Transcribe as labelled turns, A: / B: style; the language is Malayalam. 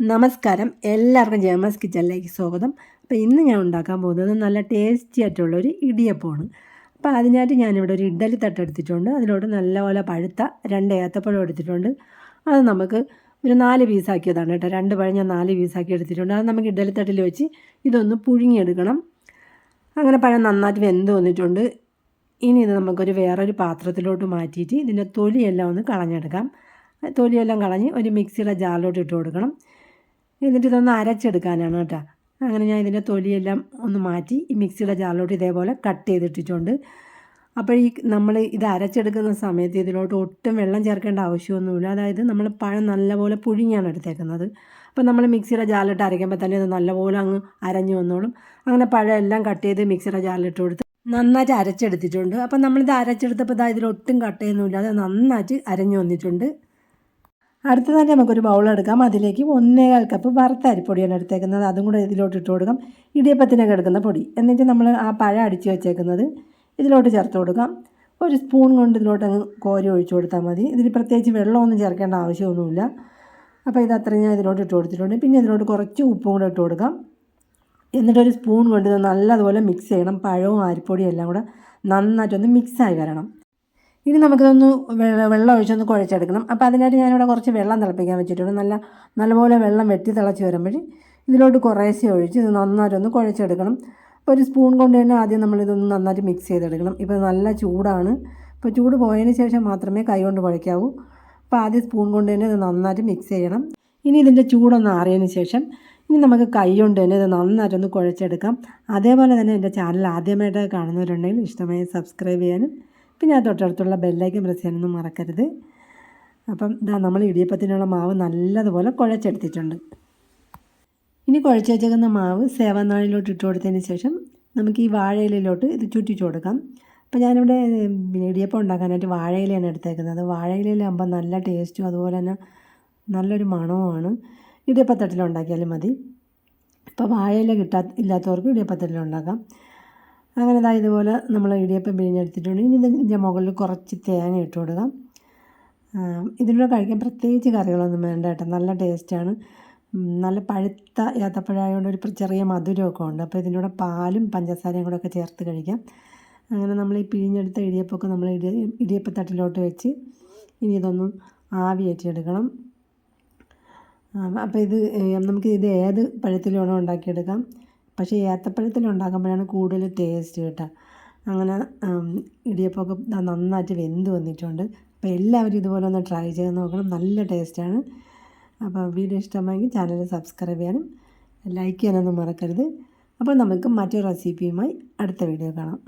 A: നമസ്കാരം. എല്ലാവർക്കും ജേമസ് കിച്ചണിലേക്ക് സ്വാഗതം. അപ്പോൾ ഇന്ന് ഞാൻ ഉണ്ടാക്കാൻ പോകുന്നത് നല്ല ടേസ്റ്റി ആയിട്ടുള്ളൊരു ഇടിയപ്പമാണ്. അപ്പോൾ അതിനായിട്ട് ഞാനിവിടെ ഒരു ഇഡ്ഡലി തട്ട് എടുത്തിട്ടുണ്ട്. അതിലോട്ട് നല്ലപോലെ പഴുത്ത രണ്ട് ഏത്തപ്പഴം എടുത്തിട്ടുണ്ട്. അത് നമുക്ക് ഒരു നാല് പീസാക്കിയതാണ് കേട്ടോ. രണ്ട് പഴം ഞാൻ നാല് പീസാക്കി എടുത്തിട്ടുണ്ട്. അത് നമുക്ക് ഇഡ്ഡലി തട്ടിൽ വെച്ച് ഇതൊന്ന് പുഴുങ്ങിയെടുക്കണം. അങ്ങനെ പഴം നന്നായിട്ട് വെന്ത് വന്നിട്ടുണ്ട്. ഇനി ഇത് നമുക്കൊരു വേറൊരു പാത്രത്തിലോട്ട് മാറ്റിയിട്ട് ഇതിന്റെ തൊലിയെല്ലാം ഒന്ന് കളഞ്ഞെടുക്കാം. തൊലിയെല്ലാം കളഞ്ഞ് ഒരു മിക്സിയുടെ ജാറിലോട്ട് ഇട്ട് കൊടുക്കണം. എന്നിട്ട് ഇതൊന്ന് അരച്ചെടുക്കാനാണ് കേട്ടോ. അങ്ങനെ ഞാൻ ഇതിന്റെ തൊലിയെല്ലാം ഒന്ന് മാറ്റി ഈ മിക്സിയുടെ ജാറിലോട്ട് ഇതേപോലെ കട്ട് ചെയ്തിട്ടിട്ടുണ്ട്. അപ്പോൾ ഈ നമ്മൾ ഇത് അരച്ചെടുക്കുന്ന സമയത്ത് ഇതിലോട്ട് ഒട്ടും വെള്ളം ചേർക്കേണ്ട ആവശ്യമൊന്നുമില്ല. അതായത് നമ്മൾ പഴം നല്ലപോലെ പുഴുങ്ങിയാണ് എടുത്തേക്കുന്നത്. അപ്പോൾ നമ്മൾ മിക്സിയുടെ ജാറിലിട്ട് അരയ്ക്കുമ്പോൾ തന്നെ ഇത് നല്ലപോലെ അങ്ങ് അരഞ്ഞു വന്നോളും. അങ്ങനെ പഴം എല്ലാം കട്ട് ചെയ്ത് മിക്സിയുടെ ജാറിലിട്ട് കൊടുത്ത് നന്നായിട്ട് അരച്ചെടുത്തിട്ടുണ്ട്. അപ്പോൾ നമ്മളിത് അരച്ചെടുത്തപ്പോൾ ഇതാ ഇതിലൊട്ടും കട്ട് ചെയ്യുന്നുമില്ല അത് നന്നായിട്ട് അരഞ്ഞു വന്നിട്ടുണ്ട്. അടുത്തതായിട്ട് നമുക്കൊരു ബൗളെടുക്കാം അതിലേക്ക് ഒന്നേകാൽ കപ്പ് വറുത്ത അരിപ്പൊടിയാണ് എടുത്തേക്കുന്നത്. അതും കൂടെ ഇതിലോട്ട് ഇട്ട് കൊടുക്കാം. ഇടിയപ്പത്തിനൊക്കെ എടുക്കുന്ന പൊടി. എന്നിട്ട് നമ്മൾ ആ പഴം അടിച്ച് വെച്ചേക്കുന്നത് ഇതിലോട്ട് ചേർത്ത് കൊടുക്കാം. ഒരു സ്പൂൺ കൊണ്ട് ഇതിലോട്ട് അങ്ങ് കോരി ഒഴിച്ചു കൊടുത്താൽ മതി. ഇതിൽ പ്രത്യേകിച്ച് വെള്ളമൊന്നും ചേർക്കേണ്ട ആവശ്യമൊന്നുമില്ല. അപ്പോൾ ഇത് അത്രയും ഞാൻ ഇതിലോട്ട് ഇട്ട് കൊടുത്തിട്ടുണ്ട്. പിന്നെ ഇതിലോട്ട് കുറച്ച് ഉപ്പും കൂടെ ഇട്ട് കൊടുക്കാം. എന്നിട്ടൊരു സ്പൂൺ കൊണ്ട് നല്ലതുപോലെ മിക്സ് ചെയ്യണം. പഴവും അരിപ്പൊടിയും എല്ലാം കൂടെ നന്നായിട്ടൊന്ന് മിക്സായി വരണം. ഇനി നമുക്കിതൊന്ന് വെള്ളം ഒഴിച്ചൊന്ന് കുഴച്ചെടുക്കണം. അപ്പോൾ അതിനായിട്ട് ഞാനിവിടെ കുറച്ച് വെള്ളം തിളപ്പിക്കാൻ വെച്ചിട്ടുണ്ട്. നല്ല നല്ലപോലെ വെള്ളം വെട്ടി തിളച്ച് വരുമ്പോൾ ഇതിലോട്ട് കുറേശ്ശെ ഒഴിച്ച് ഇത് നന്നായിട്ടൊന്ന് കുഴച്ചെടുക്കണം. ഒരു സ്പൂൺ കൊണ്ട് തന്നെ ആദ്യം നമ്മളിതൊന്ന് നന്നായിട്ട് മിക്സ് ചെയ്തെടുക്കണം. ഇപ്പോൾ നല്ല ചൂടാണ്. ഇപ്പോൾ ചൂട് പോയതിന് ശേഷം മാത്രമേ കൈ കൊണ്ട് കുഴയ്ക്കാവൂ അപ്പോൾ ആദ്യം സ്പൂൺ കൊണ്ട് തന്നെ ഇത് നന്നായിട്ട് മിക്സ് ചെയ്യണം. ഇനി ഇതിന്റെ ചൂടൊന്ന് ആറിയതിന് ശേഷം ഇനി നമുക്ക് കൈ കൊണ്ട് തന്നെ ഇത് നന്നായിട്ടൊന്ന് കുഴച്ചെടുക്കാം. അതേപോലെ തന്നെ എന്റെ ചാനൽ ആദ്യമായിട്ട് കാണുന്നവരുണ്ടെങ്കിൽ ഇഷ്ടമായി സബ്സ്ക്രൈബ് ചെയ്യാനും പിന്നെ ആ തൊട്ടടുത്തുള്ള ബെല്ലൈക്കും പ്രസ് ചെയ്യാനൊന്നും മറക്കരുത്. അപ്പം ഇതാ നമ്മൾ ഇടിയപ്പത്തിനുള്ള മാവ് നല്ലതുപോലെ കുഴച്ചെടുത്തിട്ടുണ്ട്. ഇനി കുഴച്ച് വെച്ചേക്കുന്ന മാവ് സേവനാഴിലോട്ട് ഇട്ട് കൊടുത്തതിന് ശേഷം നമുക്ക് ഈ വാഴയിലോട്ട് ഇത് ചുറ്റിച്ചു കൊടുക്കാം. അപ്പോൾ ഞാനിവിടെ ഇടിയപ്പം ഉണ്ടാക്കാനായിട്ട് വാഴയിലയാണ് എടുത്തേക്കുന്നത്. വാഴയിലയിലാകുമ്പോൾ നല്ല ടേസ്റ്റും അതുപോലെ തന്നെ നല്ലൊരു മണവുമാണ്. ഇടിയപ്പത്തട്ടിലുണ്ടാക്കിയാലും മതി. ഇപ്പോൾ വാഴയില കിട്ടാ ഇല്ലാത്തവർക്ക് ഇടിയപ്പത്തട്ടിൽ ഉണ്ടാക്കാം. അങ്ങനെ ഇതാ ഇതുപോലെ നമ്മൾ ഇടിയപ്പം പിഴിഞ്ഞെടുത്തിട്ടുണ്ട്. ഇനി ഇതിന്റെ മുകളിൽ കുറച്ച് തേങ്ങ ഇട്ട് കൊടുക്കാം. ഇതിലൂടെ കഴിക്കാൻ പ്രത്യേകിച്ച് കറികളൊന്നും വേണ്ട കേട്ടോ. നല്ല ടേസ്റ്റാണ് നല്ല പഴുത്ത ഏത്തപ്പഴമായതുകൊണ്ട് ഒരു ചെറിയ മധുരമൊക്കെ ഉണ്ട്. അപ്പോൾ ഇതിന്റെ പാലും പഞ്ചസാരയും കൂടെ ഒക്കെ ചേർത്ത് കഴിക്കാം. അങ്ങനെ നമ്മൾ ഈ പിഴിഞ്ഞെടുത്ത ഇടിയപ്പമൊക്കെ നമ്മൾ ഇടി ഇടിയപ്പത്തട്ടിലോട്ട് വെച്ച് ഇനി ഇതൊന്നും ആവി ഏറ്റിയെടുക്കണം അപ്പോൾ ഇത് നമുക്ക് ഇത് ഏത് പഴത്തിൽ ഉണ്ടാക്കിയെടുക്കാം. പക്ഷേ ഏത്തപ്പഴത്തിൽ ഉണ്ടാക്കുമ്പോഴാണ് കൂടുതൽ ടേസ്റ്റ് കേട്ടോ. അങ്ങനെ ഇടിയപ്പമൊക്കെ നന്നായിട്ട് വെന്ത് വന്നിട്ടുണ്ട്. അപ്പോൾ എല്ലാവരും ഇതുപോലെ ഒന്ന് ട്രൈ ചെയ്ത് നോക്കണം. നല്ല ടേസ്റ്റാണ് അപ്പോൾ വീഡിയോ ഇഷ്ടമായെങ്കിൽ ചാനൽ സബ്സ്ക്രൈബ് ചെയ്യാനും ലൈക്ക് ചെയ്യാനൊന്നും മറക്കരുത്. അപ്പോൾ നമുക്ക് മറ്റൊരു റെസിപ്പിയുമായി അടുത്ത വീഡിയോ കാണാം.